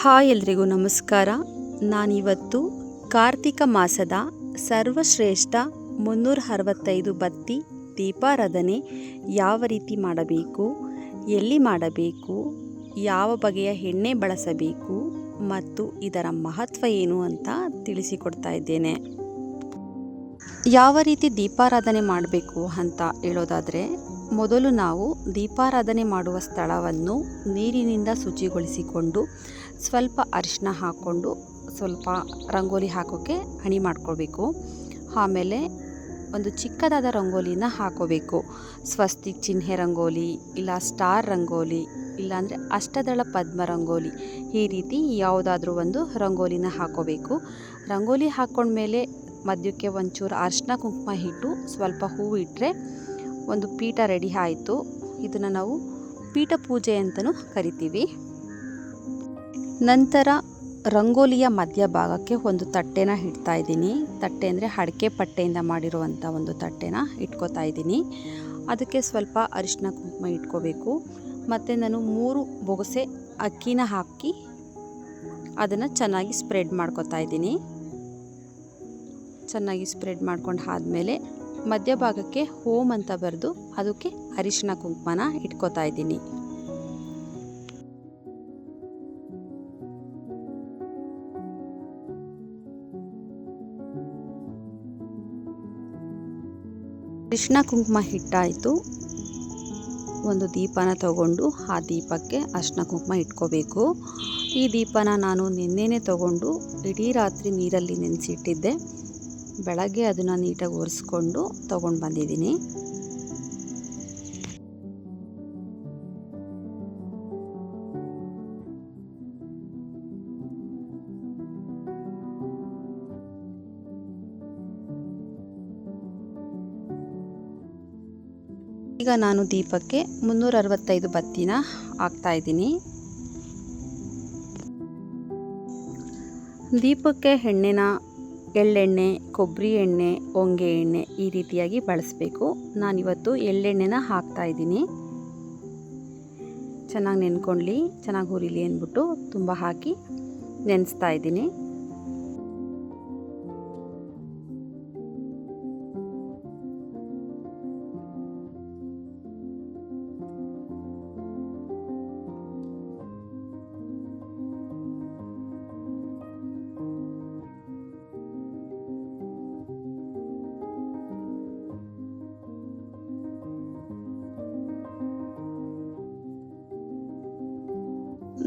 Hi ಎಲ್ರಿಗೂ ನಮಸ್ಕಾರ. ನಾನಿವತ್ತು ಕಾರ್ತಿಕ ಮಾಸದ ಸರ್ವಶ್ರೇಷ್ಠ ಮುನ್ನೂರ ಅರವತ್ತೈದು ಬತ್ತಿ ದೀಪಾರಾಧನೆ ಯಾವ ರೀತಿ ಮಾಡಬೇಕು, ಎಲ್ಲಿ ಮಾಡಬೇಕು, ಯಾವ ಬಗೆಯ ಎಣ್ಣೆ ಬಳಸಬೇಕು ಮತ್ತು ಇದರ ಮಹತ್ವ ಏನು ಅಂತ ತಿಳಿಸಿಕೊಡ್ತಾ ಇದ್ದೇನೆ. ಯಾವ ರೀತಿ ದೀಪಾರಾಧನೆ ಮಾಡಬೇಕು ಅಂತ ಹೇಳೋದಾದರೆ, ಮೊದಲು ನಾವು ದೀಪಾರಾಧನೆ ಮಾಡುವ ಸ್ಥಳವನ್ನು ನೀರಿನಿಂದ ಶುಚಿಗೊಳಿಸಿಕೊಂಡು ಸ್ವಲ್ಪ ಅರಿಶಿನ ಹಾಕ್ಕೊಂಡು ಸ್ವಲ್ಪ ರಂಗೋಲಿ ಹಾಕೋಕ್ಕೆ ಹಣಿ ಮಾಡ್ಕೊಳ್ಬೇಕು. ಆಮೇಲೆ ಒಂದು ಚಿಕ್ಕದಾದ ರಂಗೋಲಿನ ಹಾಕೋಬೇಕು. ಸ್ವಸ್ತಿಕ್ ಚಿಹ್ನೆ ರಂಗೋಲಿ ಇಲ್ಲ ಸ್ಟಾರ್ ರಂಗೋಲಿ ಇಲ್ಲಾಂದರೆ ಅಷ್ಟದಳ ಪದ್ಮ ರಂಗೋಲಿ ಈ ರೀತಿ ಯಾವುದಾದ್ರೂ ಒಂದು ರಂಗೋಲಿನ ಹಾಕೋಬೇಕು. ರಂಗೋಲಿ ಹಾಕ್ಕೊಂಡ್ಮೇಲೆ ಮಧ್ಯಕ್ಕೆ ಒಂಚೂರು ಅರಿಶಿನ ಕುಂಕುಮ ಇಟ್ಟು ಸ್ವಲ್ಪ ಹೂವು ಇಟ್ಟರೆ ಒಂದು ಪೀಠ ರೆಡಿ ಆಯಿತು. ಇದನ್ನು ನಾವು ಪೀಠ ಪೂಜೆ ಅಂತಲೂ ಕರಿತೀವಿ. ನಂತರ ರಂಗೋಲಿಯ ಮಧ್ಯಭಾಗಕ್ಕೆ ಒಂದು ತಟ್ಟೆನ ಇಡ್ತಾ ಇದ್ದೀನಿ. ತಟ್ಟೆ ಅಂದರೆ ಅಡಿಕೆ ಪಟ್ಟೆಯಿಂದ ಮಾಡಿರುವಂಥ ಒಂದು ತಟ್ಟೆನ ಇಟ್ಕೋತಾ ಇದ್ದೀನಿ. ಅದಕ್ಕೆ ಸ್ವಲ್ಪ ಅರಿಶಿನ ಕುಂಕುಮ ಇಟ್ಕೋಬೇಕು. ಮತ್ತು ನಾನು ಮೂರು ಬೊಗಸೆ ಅಕ್ಕಿನ ಹಾಕಿ ಅದನ್ನು ಚೆನ್ನಾಗಿ ಸ್ಪ್ರೆಡ್ ಮಾಡ್ಕೋತಾ ಇದ್ದೀನಿ. ಚೆನ್ನಾಗಿ ಸ್ಪ್ರೆಡ್ ಮಾಡ್ಕೊಂಡು ಆದಮೇಲೆ ಮಧ್ಯಭಾಗಕ್ಕೆ ಹೋಮ್ ಅಂತ ಬರೆದು ಅದಕ್ಕೆ ಅರಿಶಿನ ಕುಂಕುಮನ ಇಟ್ಕೋತಾ ಇದ್ದೀನಿ. ಅರಿಶಿನ ಕುಂಕುಮ ಹಿಟ್ಟಾಯಿತು. ಒಂದು ದೀಪನ ತಗೊಂಡು ಆ ದೀಪಕ್ಕೆ ಅರ್ಶಿನ ಕುಂಕುಮ ಇಟ್ಕೋಬೇಕು. ಈ ದೀಪನ ನಾನು ನಿನ್ನೆನೇ ತಗೊಂಡು ಇಡೀ ರಾತ್ರಿ ನೀರಲ್ಲಿ ನೆನೆಸಿಟ್ಟಿದ್ದೆ. ಬೆಳಗ್ಗೆ ಅದನ್ನು ನೀಟಾಗಿ ಒರೆಸ್ಕೊಂಡು ತೊಗೊಂಡು ಬಂದಿದ್ದೀನಿ. ಈಗ ನಾನು ದೀಪಕ್ಕೆ ಮುನ್ನೂರ ಅರವತ್ತೈದು ಬತ್ತಿನ ಹಾಕ್ತಾ ಇದ್ದೀನಿ. ದೀಪಕ್ಕೆ ಎಣ್ಣೆನ, ಎಳ್ಳೆಣ್ಣೆ, ಕೊಬ್ಬರಿ ಎಣ್ಣೆ, ಹೊಂಗೆ ಎಣ್ಣೆ ಈ ರೀತಿಯಾಗಿ ಬಳಸಬೇಕು. ನಾನಿವತ್ತು ಎಳ್ಳೆಣ್ಣೆನ ಹಾಕ್ತಾ ಇದ್ದೀನಿ. ಚೆನ್ನಾಗಿ ನೆನ್ಕೊಳ್ಳಿ ಚೆನ್ನಾಗಿ ಹುರಿಲಿ ಅಂದ್ಬಿಟ್ಟು ತುಂಬ ಹಾಕಿ ನೆನೆಸ್ತಾ ಇದ್ದೀನಿ.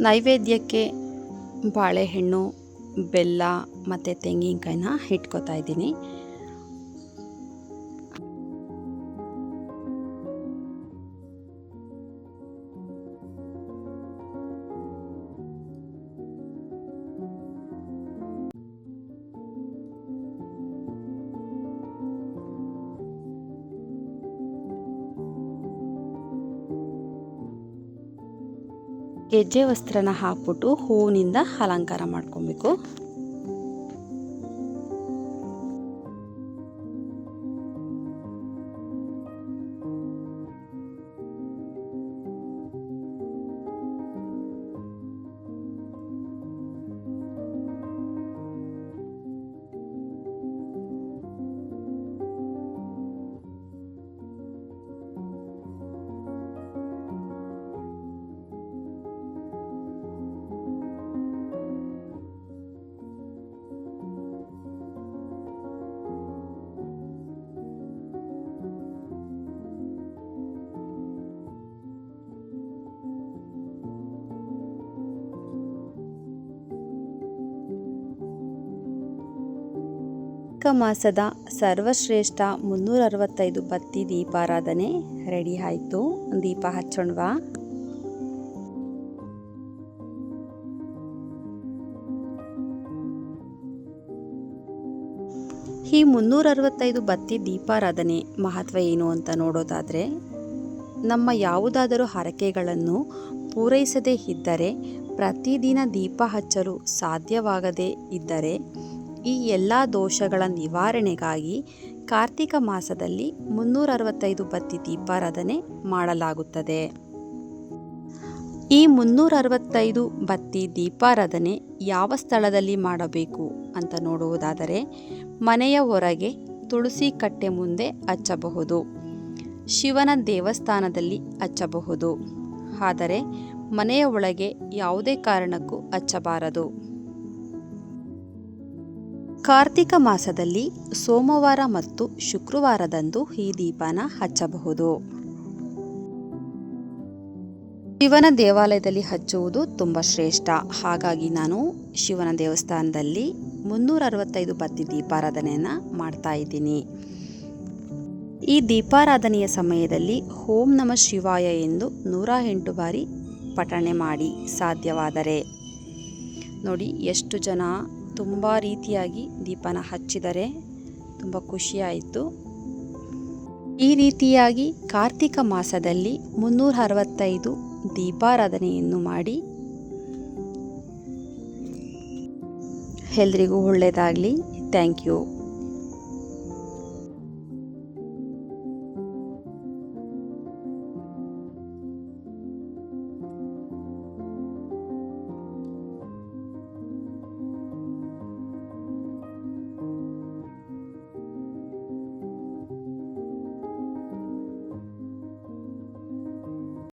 ನೈವೇದ್ಯಕ್ಕೆ ಬಾಳೆಹಣ್ಣು ಬೆಲ್ಲ ಮತ್ತು ತೆಂಗಿನಕಾಯಿನ ಇಟ್ಕೋತಾ ಇದ್ದೀನಿ. ಗೆಜ್ಜೆ ವಸ್ತ್ರನ ಹಾಕ್ಬಿಟ್ಟು ಹೂವಿನಿಂದ ಅಲಂಕಾರ ಮಾಡ್ಕೊಬೇಕು. ಮಾಸದ ಸರ್ವಶ್ರೇಷ್ಠ ಮುನ್ನೂರ ಅರವತ್ತೈದು ಬತ್ತಿ ದೀಪಾರಾಧನೆ ರೆಡಿ ಆಯಿತು. ದೀಪ ಹಚ್ಚೋಣವಾ ಈ ಮುನ್ನೂರ ಅರವತ್ತೈದು ಬತ್ತಿ ದೀಪಾರಾಧನೆ ಮಹತ್ವ ಏನು ಅಂತ ನೋಡೋದಾದರೆ, ನಮ್ಮ ಯಾವುದಾದರೂ ಹರಕೆಗಳನ್ನು ಪೂರೈಸದೇ ಇದ್ದರೆ, ಪ್ರತಿದಿನ ದೀಪ ಹಚ್ಚಲು ಸಾಧ್ಯವಾಗದೇ ಇದ್ದರೆ ಈ ಎಲ್ಲ ದೋಷಗಳ ನಿವಾರಣೆಗಾಗಿ ಕಾರ್ತಿಕ ಮಾಸದಲ್ಲಿ ಮುನ್ನೂರ ಅರವತ್ತೈದು ಬತ್ತಿ ದೀಪಾರಾಧನೆ ಮಾಡಲಾಗುತ್ತದೆ. ಈ ಮುನ್ನೂರ ಅರವತ್ತೈದು ಬತ್ತಿ ದೀಪಾರಾಧನೆ ಯಾವ ಸ್ಥಳದಲ್ಲಿ ಮಾಡಬೇಕು ಅಂತ ನೋಡುವುದಾದರೆ ಮನೆಯ ಹೊರಗೆ ತುಳಸಿ ಕಟ್ಟೆ ಮುಂದೆ ಹಚ್ಚಬಹುದು. ಶಿವನ ದೇವಸ್ಥಾನದಲ್ಲಿ ಹಚ್ಚಬಹುದು. ಆದರೆ ಮನೆಯ ಒಳಗೆ ಯಾವುದೇ ಕಾರಣಕ್ಕೂ ಹಚ್ಚಬಾರದು. ಕಾರ್ತಿಕ ಮಾಸದಲ್ಲಿ ಸೋಮವಾರ ಮತ್ತು ಶುಕ್ರವಾರದಂದು ಈ ದೀಪನ ಹಚ್ಚಬಹುದು. ಶಿವನ ದೇವಾಲಯದಲ್ಲಿ ಹಚ್ಚುವುದು ತುಂಬ ಶ್ರೇಷ್ಠ. ಹಾಗಾಗಿ ನಾನು ಶಿವನ ದೇವಸ್ಥಾನದಲ್ಲಿ ಮುನ್ನೂರ ಅರವತ್ತೈದು ಬತ್ತಿ ದೀಪಾರಾಧನೆಯನ್ನು ಮಾಡ್ತಾ ಇದ್ದೀನಿ. ಈ ದೀಪಾರಾಧನೆಯ ಸಮಯದಲ್ಲಿ ಓಂ ನಮ ಶಿವಾಯ ಎಂದು ನೂರ ಎಂಟು ಬಾರಿ ಪಠಣೆ ಮಾಡಿ ಸಾಧ್ಯವಾದರೆ. ನೋಡಿ ಎಷ್ಟು ಜನ ತುಂಬ ರೀತಿಯಾಗಿ ದೀಪನ ಹಚ್ಚಿದರೆ ತುಂಬ ಖುಷಿಯಾಯಿತು. ಈ ರೀತಿಯಾಗಿ ಕಾರ್ತಿಕ ಮಾಸದಲ್ಲಿ ಮುನ್ನೂರ ಅರವತ್ತೈದು ದೀಪಾರಾಧನೆಯನ್ನು ಮಾಡಿ ಎಲ್ರಿಗೂ ಒಳ್ಳೆಯದಾಗಲಿ ಥ್ಯಾಂಕ್ ಯು.